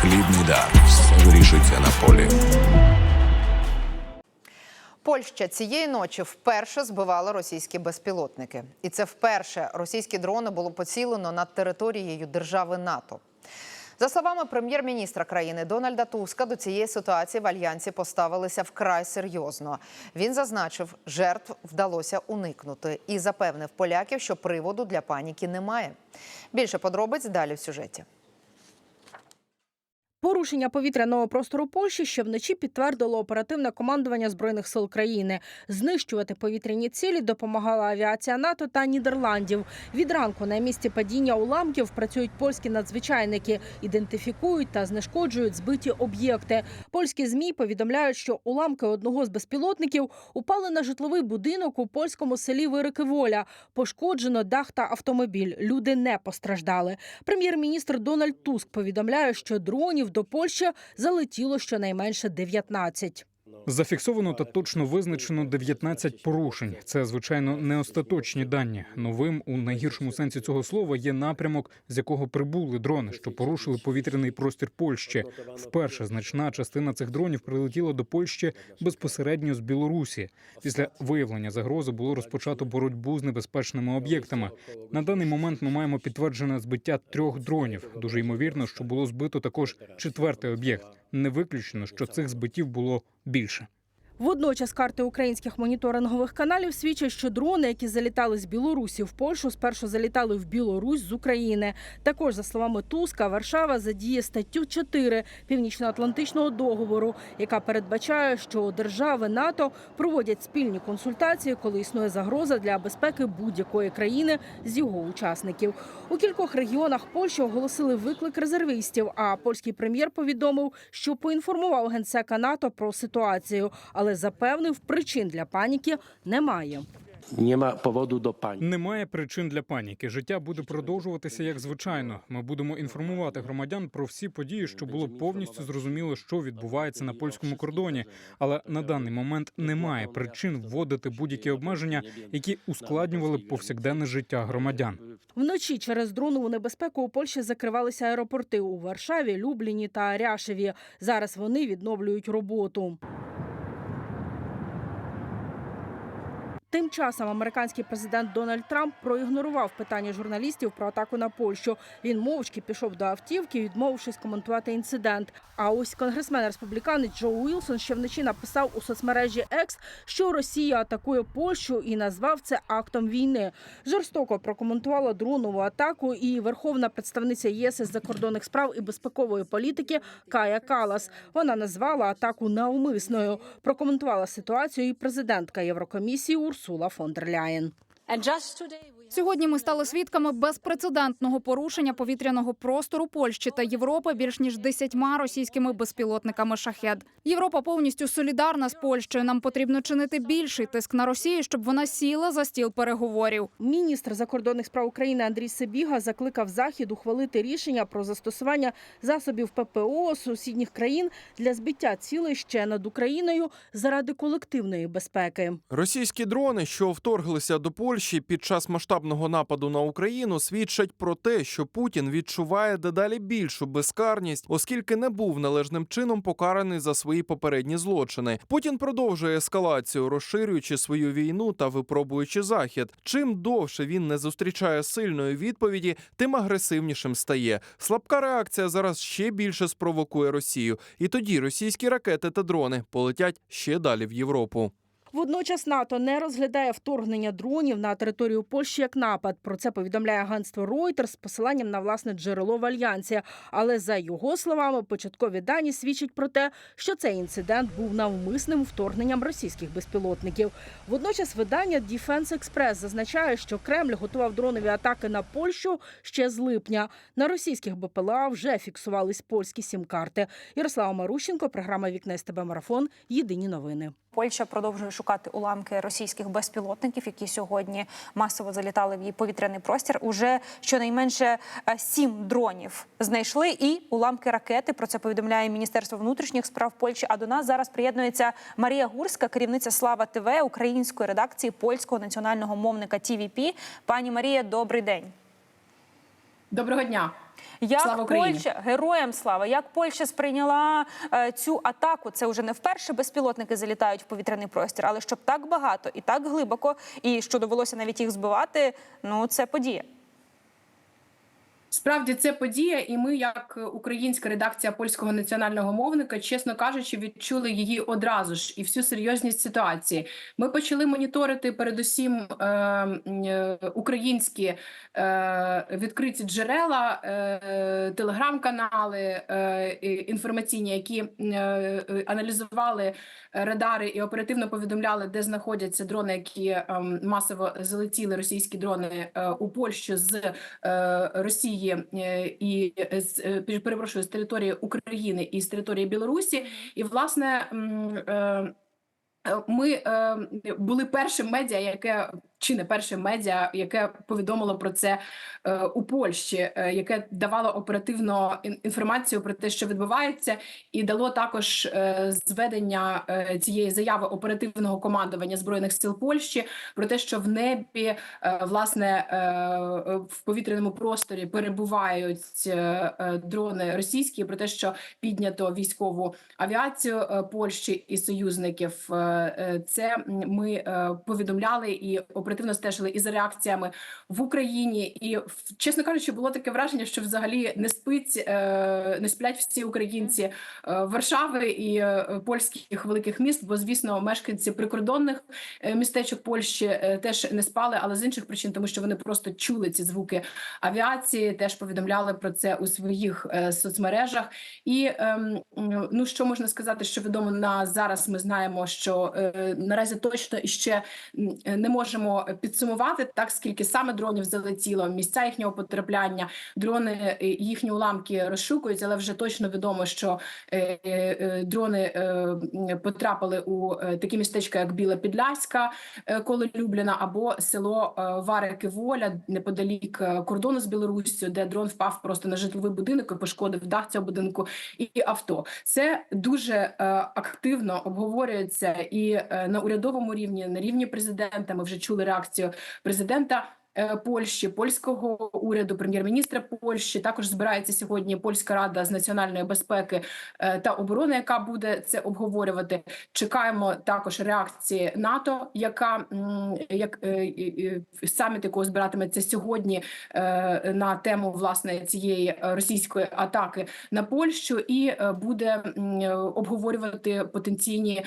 Хлібний дар. Все вирішується на полі. Польща цієї ночі вперше збивала російські безпілотники, і це вперше російські дрони було поцілено над територією держави НАТО. За словами прем'єр-міністра країни Дональда Туска, до цієї ситуації в альянсі поставилися вкрай серйозно. Він зазначив, жертв вдалося уникнути і запевнив поляків, що приводу для паніки немає. Більше подробиць далі в сюжеті. Порушення повітряного простору Польщі ще вночі підтвердило оперативне командування збройних сил країни. Знищувати повітряні цілі допомагала авіація НАТО та Нідерландів. Від ранку на місці падіння уламків працюють польські надзвичайники, ідентифікують та знешкоджують збиті об'єкти. Польські змі повідомляють, що уламки одного з безпілотників упали на житловий будинок у польському селі Вирики Воля. Пошкоджено дах та автомобіль. Люди не постраждали. Прем'єр-міністр Дональд Туск повідомляє, що дронів до Польщі залетіло щонайменше 19. Зафіксовано та точно визначено 19 порушень. Це звичайно не остаточні дані. Новим у найгіршому сенсі цього слова є напрямок, з якого прибули дрони, що порушили повітряний простір Польщі. Вперше значна частина цих дронів прилетіла до Польщі безпосередньо з Білорусі. Після виявлення загрози було розпочато боротьбу з небезпечними об'єктами. На даний момент ми маємо підтверджене збиття трьох дронів. Дуже ймовірно, що було збито також четвертий об'єкт. Не виключено, що цих збиттів було більше. Водночас карти українських моніторингових каналів свідчать, що дрони, які залітали з Білорусі в Польщу, спершу залітали в Білорусь з України. Також, за словами Туска, Варшава задіє статтю 4 Північно-Атлантичного договору, яка передбачає, що держави НАТО проводять спільні консультації, коли існує загроза для безпеки будь-якої країни з його учасників. У кількох регіонах Польщі оголосили виклик резервістів. А польський прем'єр повідомив, що поінформував генсека НАТО про ситуацію, але запевнив, причин для паніки немає. Ma powodu do panik. Немає причин для паніки. Життя буде продовжуватися як звичайно. Ми будемо інформувати громадян про всі події, щоб було повністю зрозуміло, що відбувається на польському кордоні. Але на даний момент немає причин вводити будь-які обмеження, які ускладнювали б повсякденне життя громадян. Вночі через дронову небезпеку у Польщі закривалися аеропорти у Варшаві, Любліні та Ряшеві. Зараз вони відновлюють роботу. Тим часом американський президент Дональд Трамп проігнорував питання журналістів про атаку на Польщу. Він мовчки пішов до автівки, відмовившись коментувати інцидент. А ось конгресмен республіканець Джо Уілсон ще вночі написав у соцмережі X, що Росія атакує Польщу і назвав це актом війни. Жорстоко прокоментувала дронову атаку і верховна представниця ЄС із закордонних справ і безпекової політики Кая Калас. Вона назвала атаку навмисною. Прокоментувала ситуацію і президентка Єврокомісії Урсула фон дер Ляєн. Сьогодні ми стали свідками безпрецедентного порушення повітряного простору Польщі та Європи більш ніж десятьма російськими безпілотниками шахед. Європа повністю солідарна з Польщею. Нам потрібно чинити більший тиск на Росію, щоб вона сіла за стіл переговорів. Міністр закордонних справ України Андрій Сибіга закликав Захід ухвалити рішення про застосування засобів ППО сусідніх країн для збиття цілей ще над Україною заради колективної безпеки. Російські дрони, що вторглися до Польщі під час масштабного нападу на Україну, свідчать про те, що Путін відчуває дедалі більшу безкарність, оскільки не був належним чином покараний за свої попередні злочини. Путін продовжує ескалацію, розширюючи свою війну та випробуючи захід. Чим довше він не зустрічає сильної відповіді, тим агресивнішим стає. Слабка реакція зараз ще більше спровокує Росію, і тоді російські ракети та дрони полетять ще далі в Європу. Водночас НАТО не розглядає вторгнення дронів на територію Польщі як напад. Про це повідомляє агентство Reuters з посиланням на власне джерело в альянсі. Але за його словами, початкові дані свідчать про те, що цей інцидент був навмисним вторгненням російських безпілотників. Водночас видання Defense Express зазначає, що Кремль готував дронові атаки на Польщу ще з липня. На російських БПЛА вже фіксувались польські сім-карти. Ярослава Марущенко, програма Вікне СТБ Марафон. Єдині новини. Польща продовжує шукати уламки російських безпілотників, які сьогодні масово залітали в її повітряний простір. Уже щонайменше е, сім дронів знайшли і уламки ракети. Про це повідомляє Міністерство внутрішніх справ Польщі. А до нас зараз приєднується Марія Гурська, керівниця Слава ТВ української редакції польського національного мовника TVP. Пані Марія, добрий день. Доброго дня. Як Слава Польща героям слава, як Польща сприйняла е, цю атаку? Це вже не вперше безпілотники залітають в повітряний простір, але щоб так багато і так глибоко, і що довелося навіть їх збивати. Ну це подія. Справді це подія, і ми, як українська редакція польського національного мовника, чесно кажучи, відчули її одразу ж і всю серйозність ситуації. Ми почали моніторити передусім е, е, українські е, відкриті джерела, е, телеграм-канали е, інформаційні, які е, е, аналізували радари і оперативно повідомляли, де знаходяться дрони, які ем, масово залетіли російські дрони е, у Польщу з е, Росії е, і з е, перепрошую з території України і з території Білорусі. І власне е, ми були першим медіа, яке чи не перше медіа, яке повідомило про це е, у Польщі, е, яке давало оперативно інформацію про те, що відбувається, і дало також е, зведення е, цієї заяви оперативного командування збройних сил Польщі про те, що в небі е, власне е, в повітряному просторі перебувають е, е, дрони російські, про те, що піднято військову авіацію е, Польщі і союзників. Е, е, Це ми е, повідомляли і оперативно стежили і за реакціями в Україні. І чесно кажучи, було таке враження, що взагалі не спить, е, не сплять всі українці е, Варшави і е, польських великих міст. Бо звісно, мешканці прикордонних містечок Польщі теж не спали, але з інших причин, тому що вони просто чули ці звуки авіації, теж повідомляли про це у своїх соцмережах. І ем, ну що можна сказати, що відомо на зараз. Ми знаємо, що наразі точно іще м, не можемо підсумувати так, скільки саме дронів залетіло, місця їхнього потрапляння, дрони е, їхні уламки розшукують, але вже точно відомо, що е, е, е, дрони е, потрапили у е, такі містечка, як Біла Підляська, е, коло Любліна, або село е, Варики Воля неподалік е, кордону з Білоруссю, де дрон впав просто на житловий будинок і пошкодив дах цього будинку і авто. Це дуже е, активно обговорюється і е, на урядовому рівні, на рівні президента. Ми вже чули реакцію президента. Е, Польщі, польського уряду, прем'єр-міністра Польщі також збирається сьогодні польська рада з національної безпеки е, та оборони, яка буде це обговорювати. Чекаємо також реакції НАТО, яка як е, саміт, якого збиратиметься сьогодні на тему власне цієї російської атаки на Польщу, і буде обговорювати потенційні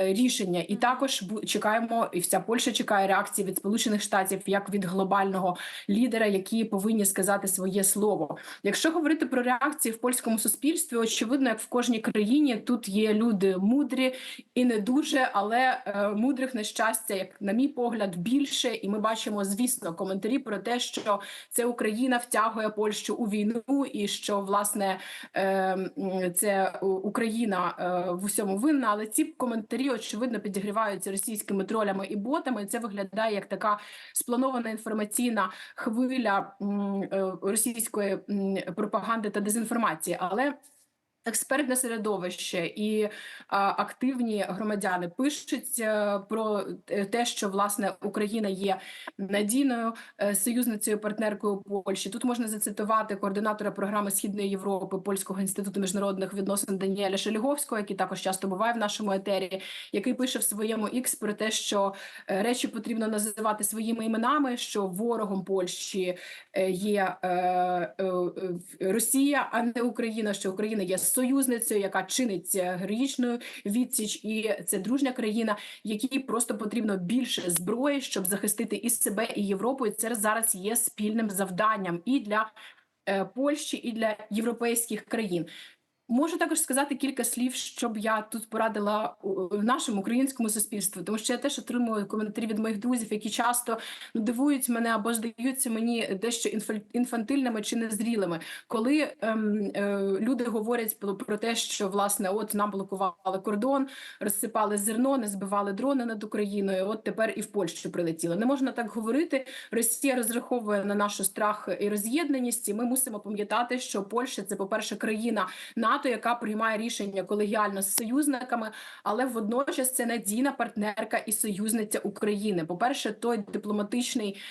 рішення. І також чекаємо, і вся Польща чекає реакції від Сполучених Штатів як від глобального лідера, які повинні сказати своє слово. Якщо говорити про реакції в польському суспільстві, очевидно, як в кожній країні тут є люди мудрі і не дуже, але е, мудрих на щастя, як на мій погляд, більше. І ми бачимо, звісно, коментарі про те, що це Україна втягує Польщу у війну, і що власне е, це Україна е, в усьому винна. Але ці коментарі очевидно підігріваються російськими тролями і ботами. І це виглядає як така спланована інформаційна хвиля е, російської пропаганди та дезінформації. Але Експертне середовище і а, активні громадяни пишуть е, про те- те, що власне Україна є надійною е, союзницею партнеркою Польщі. Тут можна зацитувати координатора програми Східної Європи Польського інституту міжнародних відносин Даніеля Шеліговського, який також часто буває в нашому етері, який пише в своєму ікс про те, що е, речі потрібно називати своїми іменами, що ворогом Польщі е, є е, е, е, Росія, а не Україна. Що Україна є союзницею, яка чинить е, героїчну відсіч, і це дружня країна, якій просто потрібно більше зброї, щоб захистити і себе, і Європу. І це зараз є спільним завданням і для е, Польщі, і для європейських країн. Можу також сказати кілька слів, щоб я тут порадила нашому українському суспільству, тому що я теж отримую коментарі від моїх друзів, які часто ну, дивують мене або здаються мені дещо інфантильними чи незрілими, коли ем, е, люди говорять про, про те, що власне от нам блокували кордон, розсипали зерно, не збивали дрони над Україною. От тепер і в Польщу прилетіло. Не можна так говорити. Росія розраховує на нашу страх і роз'єднаність. І ми мусимо пам'ятати, що Польща це, по перше, країна НАТО, НАТО, яка приймає рішення колегіально з союзниками, але водночас це надійна партнерка і союзниця України. По перше, той дипломатичний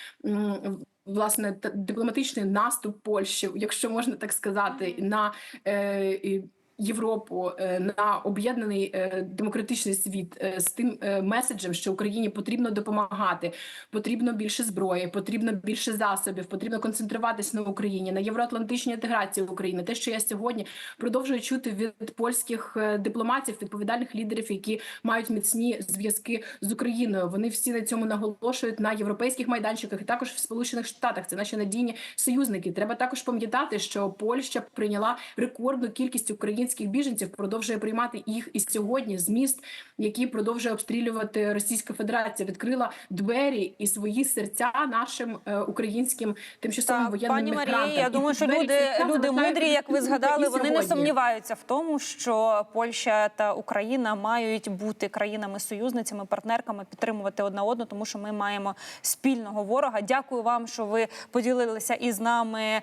власне дипломатичний наступ Польщі, якщо можна так сказати, на е, Європу е, на об'єднаний е, демократичний світ е, з тим меседжем, що Україні потрібно допомагати, потрібно більше зброї, потрібно більше засобів, потрібно концентруватись на Україні, на євроатлантичній інтеграції України. Те, що я сьогодні продовжую чути від польських дипломатів, відповідальних лідерів, які мають міцні зв'язки з Україною. Вони всі на цьому наголошують на європейських майданчиках і також в Сполучених Штатах. Це наші надійні союзники. Треба також пам'ятати, що Польща прийняла рекордну кількість українських біженців, продовжує приймати їх і сьогодні з міст, які продовжує обстрілювати Російська Федерація. Відкрила двері і свої серця нашим е, українським тимчасовим Так, воєнним пані мігрантам. Я думаю, що люди, люди мудрі, як ви згадали, вони не сумніваються в тому, що Польща та Україна мають бути країнами-союзницями, партнерками, підтримувати одна одну, тому що ми маємо спільного ворога. Дякую вам, що ви поділилися із нами е,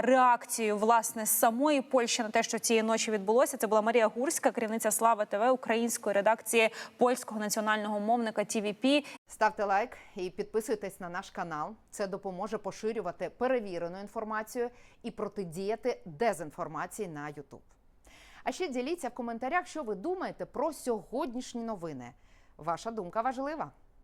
реакцією власне самої Польщі на те, що цієї ночі відбулося. Це була Марія Гурська, керівниця Слава ТВ української редакції польського національного мовника TVP. Ставте лайк і підписуйтесь на наш канал. Це допоможе поширювати перевірену інформацію і протидіяти дезінформації на YouTube. А ще діліться в коментарях, що ви думаєте про сьогоднішні новини. Ваша думка важлива.